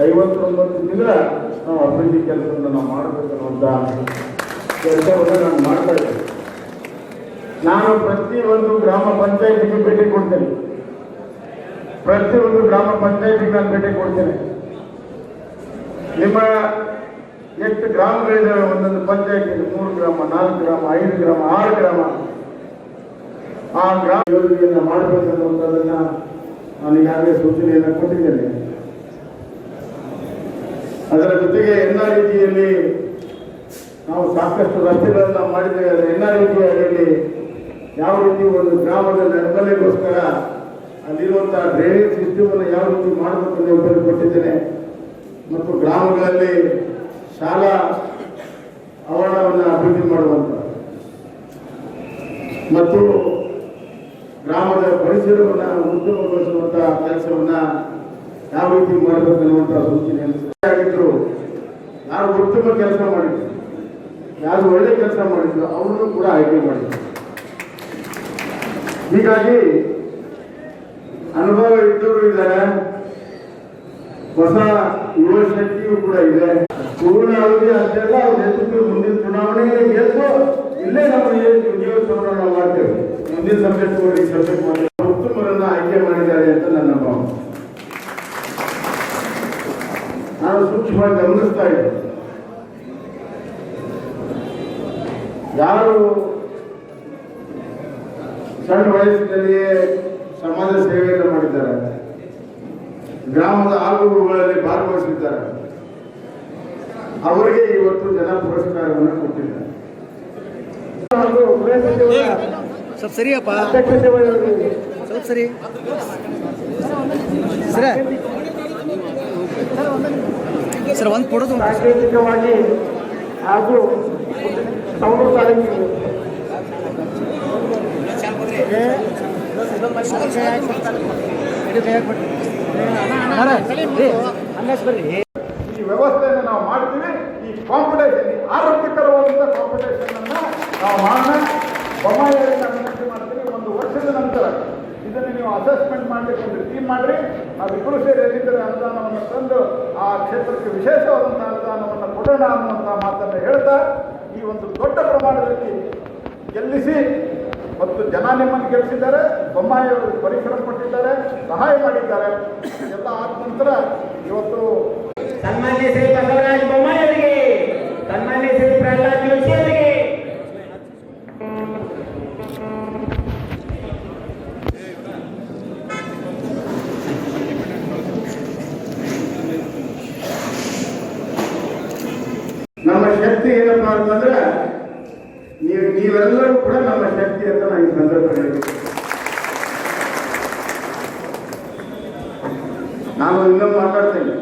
ಐವತ್ತೊಂಬತ್ತು ದಿನ ನಾವು ಅಭಿವೃದ್ಧಿ ಕೆಲಸವನ್ನು ನಾವು ಮಾಡಬೇಕನ್ನುವಂಥ ಕೆಲಸವನ್ನು ನಾನು ಮಾಡ್ತಾ ಇದ್ದೇನೆ. ನಾನು ಪ್ರತಿಯೊಂದು ಗ್ರಾಮ ಪಂಚಾಯತಿಗೆ ಭೇಟಿ ಕೊಡ್ತೇನೆ. ಪ್ರತಿಯೊಂದು ಗ್ರಾಮ ಪಂಚಾಯತಿಗೆ ನಾನು ಭೇಟಿ ಕೊಡ್ತೇನೆ. ನಿಮ್ಮ ಎಷ್ಟು ಗ್ರಾಮಗಳಿದ್ದಾವೆ ಒಂದೊಂದು ಪಂಚಾಯತಿ, ಮೂರು ಗ್ರಾಮ, ನಾಲ್ಕು ಗ್ರಾಮ, ಐದು ಗ್ರಾಮ, ಆರು ಗ್ರಾಮ. ಆ ಗ್ರಾಮ ಯೋಜನೆಯನ್ನು ಮಾಡಬೇಕನ್ನುವಂಥದ್ದನ್ನು ನಾನು ಈಗಾಗಲೇ ಸೂಚನೆಯನ್ನು ಕೊಟ್ಟಿದ್ದೇನೆ. ಅದರ ಜೊತೆಗೆ ಎಲ್ಲ ರೀತಿಯಲ್ಲಿ ನಾವು ಸಾಕಷ್ಟು ರಸ್ತೆಗಳನ್ನು ಮಾಡಿದ್ದೇವೆ. ಅದರ ಎಲ್ಲ ರೀತಿಯ ಅಡಿಯಲ್ಲಿ ಯಾವ ರೀತಿ ಒಂದು ಗ್ರಾಮದ ನೆರವಲೆಗೋಸ್ಕರ ಅಲ್ಲಿರುವಂತಹ ಡ್ರೈನೇಜ್ ಸಿಸ್ಟಮನ್ನು ಯಾವ ರೀತಿ ಮಾಡಬೇಕು ಅಂತ ಕೊಟ್ಟಿದ್ದೇನೆ ಮತ್ತು ಗ್ರಾಮಗಳಲ್ಲಿ ಶಾಲಾ ಆವರಣವನ್ನು ಅಭಿವೃದ್ಧಿ ಮಾಡುವಂತ. ಮತ್ತು ಗ್ರಾಮದ ಪರಿಸರವನ್ನು ಉತ್ತಮಗೊಳಿಸುವಂತಹ ಕೆಲಸವನ್ನ ಯಾವ ರೀತಿ ಮಾಡಬೇಕನ್ನುವಂತಹ ಸೂಚನೆ ಆಗಿದ್ರು ಯಾರು ಉತ್ತಮ ಕೆಲಸ ಮಾಡಿದ್ರು, ಯಾರು ಒಳ್ಳೆ ಕೆಲಸ ಮಾಡಿದ್ರು, ಅವರನ್ನು ಕೂಡ ಆಯ್ಕೆ ಮಾಡಿದ್ರು. ಹೀಗಾಗಿ ಅನುಭವ ಇದ್ದವರು ಇದ್ದಾರೆ, ಹೊಸ ಯುವ ಶಕ್ತಿಯು ಕೂಡ ಇದೆ. ಪೂರ್ಣ ಅವಧಿ ಅಷ್ಟೆಲ್ಲ ಅವ್ರ ಮುಂದಿನ ಚುನಾವಣೆಗೆ ಗೆದ್ದು ಇಲ್ಲೇ ನಾವು ಉದ್ಯೋಗ ನಾವು ಮಾಡ್ತೇವೆ. ಮುಂದಿನ ಸಬ್ಜೆಕ್ಟ್ ಕೆಲಸ ಮಾಡಿ ಉತ್ತಮರನ್ನ ಆಯ್ಕೆ ಮಾಡಿದ್ದಾರೆ ಅಂತ ನನ್ನ ಭಾವನೆ ನಾನು ಸೂಕ್ಷ್ಮವಾಗಿ ಗಮನಿಸ್ತಾ ಇದ್ದೆ ಯಾರು ಸಣ್ಣ ವಯಸ್ಸಿನಲ್ಲಿಯೇ ಸಮಾಜ ಸೇವೆಯನ್ನು ಮಾಡಿದ್ದಾರೆ. ಗ್ರಾಮದ ಆಗುಗಳಲ್ಲಿ ಭಾಗವಹಿಸಿದ್ದಾರೆ. ಅವರಿಗೆ ಇವತ್ತು ಜನ ಪುರಸ್ಕಾರವನ್ನು ಕೊಟ್ಟಿದ್ದಾರೆ. ಸ್ವಲ್ಪ ಸರಿಯಪ್ಪ. ಸ್ವಲ್ಪ ಸರಿ. ಸರ. ಸರ್ ಒಂದು ಕೊಡೋದು. ಸಾಂಕೇತಿಕವಾಗಿ ಹಾಗೂ ಈ ವ್ಯವಸ್ಥೆಯನ್ನು ನಾವು ಮಾಡ್ತೀವಿ. ಈ ಕಾಂಪಿಟೇಷನ್ ಆರೋಗ್ಯಕರವಾದಂತಹ ಕಾಂಪಿಟೇಷನ್ ಅನ್ನ ನಾವು ಮಾಡೋಣ ಬೊಮ್ಮಾಯಿಯಲ್ಲಿ ನಾನು ವಿನಂತಿ ಮಾಡ್ತೀವಿ ಒಂದು ವರ್ಷದ ನಂತರ ಇದನ್ನು ನೀವು ಅಸೆಸ್ಮೆಂಟ್ ಮಾಡಬೇಕು ಒಂದು ಟೀಮ್ ಮಾಡ್ರಿ. ಆ ಇಬ್ಬರು ಸೇರಿ ಎಲ್ಲಿದ್ದರೆ ಅನುದಾನವನ್ನು ತಂದು ಆ ಕ್ಷೇತ್ರಕ್ಕೆ ವಿಶೇಷವಾದಂತಹ ಅನುದಾನವನ್ನು ಕೊಡೋಣ ಅನ್ನುವಂಥ ಮಾತನ್ನು ಹೇಳ್ತಾ ಈ ಒಂದು ದೊಡ್ಡ ಪ್ರಮಾಣದಲ್ಲಿ ಗೆಲ್ಲಿಸಿ ಮತ್ತು ಜನ ನಿಮ್ಮನ್ನು ಗೆಲ್ಲಿಸಿದ್ದಾರೆ, ಬೊಮ್ಮಾಯಿಯವರು ಪರಿಶ್ರಮ ಪಟ್ಟಿದ್ದಾರೆ, ಸಹಾಯ ಮಾಡಿದ್ದಾರೆ ಎಲ್ಲ ಆದ ನಂತರ ಇವತ್ತು ಸನ್ಮಾನ್ಯ ಶ್ರೀ ಬಸವರಾಜ ಬೊಮ್ಮಾಯಿ ಅವರಿಗೆ ಸನ್ಮಾನ್ಯ ಶ್ರೀ ಪ್ರಹ್ಲಾದ್ ಜೋಶಿ ಅವರಿಗೆ ನಮ್ಮ ಶಕ್ತಿ ಏನಪ್ಪಾ ಅಂತಂದ್ರೆ, ನೀವು ನೀವೆಲ್ಲರೂ ಕೂಡ ನಮ್ಮ ಶಕ್ತಿ ಅಂತ ನಾನು ಈ ಸಂದರ್ಭದಲ್ಲಿ ನಾನು ಇನ್ನೊಂದು ಮಾತಾಡ್ತೇನೆ.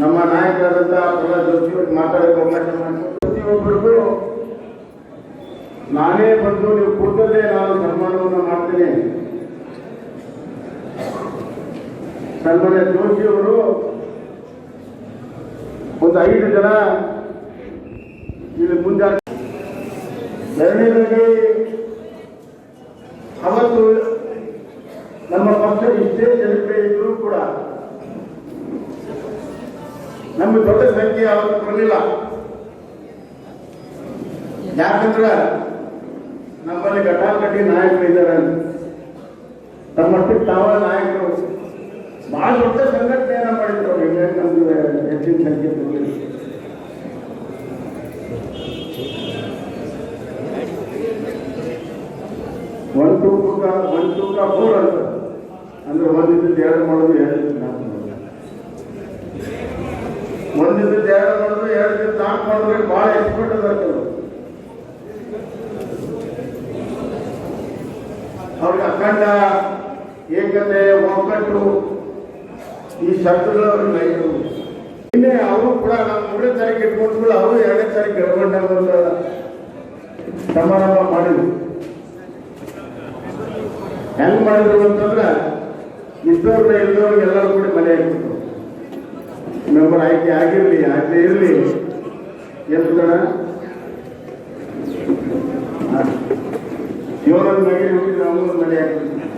ನಮ್ಮ ನಾಯಕರಾದಂತಹ ಪ್ರಹ್ಲಾದ್ ಜೋಶಿ ಅವ್ರಿಗೆ ಮಾತಾಡೋಕೆ ಅವಕಾಶ ಮಾಡಿಕೊಟ್ಟು ಪ್ರತಿಯೊಬ್ಬರಿಗೂ ನಾನೇ ಬಂದು ನೀವು ಕೂತಲ್ಲೇ ನಾನು ಸನ್ಮಾನವನ್ನು ಮಾಡ್ತೇನೆ. ಸನ್ಮಾನ್ಯ ಜೋಶಿ ಅವರು ಒಂದು ಐದು ಜನ ಇಲ್ಲಿ ಮುಂದೆ ಎರಡನೇದಾಗಿ, ಅವತ್ತು ನಮ್ಮ ಪಕ್ಷ ಇಷ್ಟೇ ಜನತೆ ಇದ್ರೂ ಕೂಡ ನಮ್ಮ ದೊಡ್ಡ ಸಂಖ್ಯೆ ಅವತ್ತು ಬರಲಿಲ್ಲ ಯಾಕಂದ್ರೆ ನಮ್ಮಲ್ಲಿ ಘಟಾಕಟಿ ನಾಯಕರು ಇದ್ದಾರೆ ತಮ್ಮಷ್ಟಕ್ಕೆ ತಾವ ನಾಯಕರು. ಬಹಳ ದೊಡ್ಡ ಸಂಘಟನೆಯನ್ನ ಮಾಡಿದ್ರು ನಮ್ಗೆ ಹೆಚ್ಚಿನ ಸಂಖ್ಯೆ ಬರಲಿಲ್ಲ ಒನ್ ಟೂ ಟೂಕ ಒನ್ ಟೂಕ ಫೋರ್ ಅಂತ. ಅಂದ್ರೆ ಒಂದಿದ್ದು ಎರಡು ಮಾಡೋದು, ಎರಡು ನಾಲ್ಕು ಒಂದಿದ್ದು ಎರಡು ಮಾಡೋದು, ಎರಡು ದಿವಸ ನಾಲ್ಕು ಮಾಡಿದ್ರೆ ಭಾಳ ಎಕ್ಸ್ಪರ್ಟ್ ಅದ ಅವ್ರಿಗೆ ಅಖಂಡ, ಏಕತೆ, ಒಗ್ಗಟ್ಟು ಈ ಶಬ್ದಗಳು ಅವ್ರಿಗೆ ನೈರು ನಿನ್ನೆ ಅವರು ಕೂಡ ನಾವು ಮೂರನೇ ತಾರೀಕು ಇಟ್ಕೊಂಡ್ಬಿಟ್ಟು ಅವರು ಎರಡನೇ ತಾರೀಕು ಎಳ್ಕೊಂಡಾಗ ಸಮಾರಂಭ ಮಾಡಿದ್ರು. ಹೆಂಗ್ ಮಾಡಿದ್ರು ಅಂತಂದ್ರೆ, ಇದ್ದವ್ರನ್ನ ಇದ್ದವ್ರಿಗೆ ಎಲ್ಲರೂ ಕೂಡ ಮನೆ ಹಾಕ್ಬಿಟ್ರು ಮೆಂಬರ್ ಆಯ್ಕೆ ಆಗಿರಲಿ, ಆಗದೆ ಇರಲಿ ಎಲ್ಲ ಜೀವನದ ಮನೆ ಹೋಗಿ ನಾವು ಮನೆ ಹಾಕ್ಬಿಟ್ಟು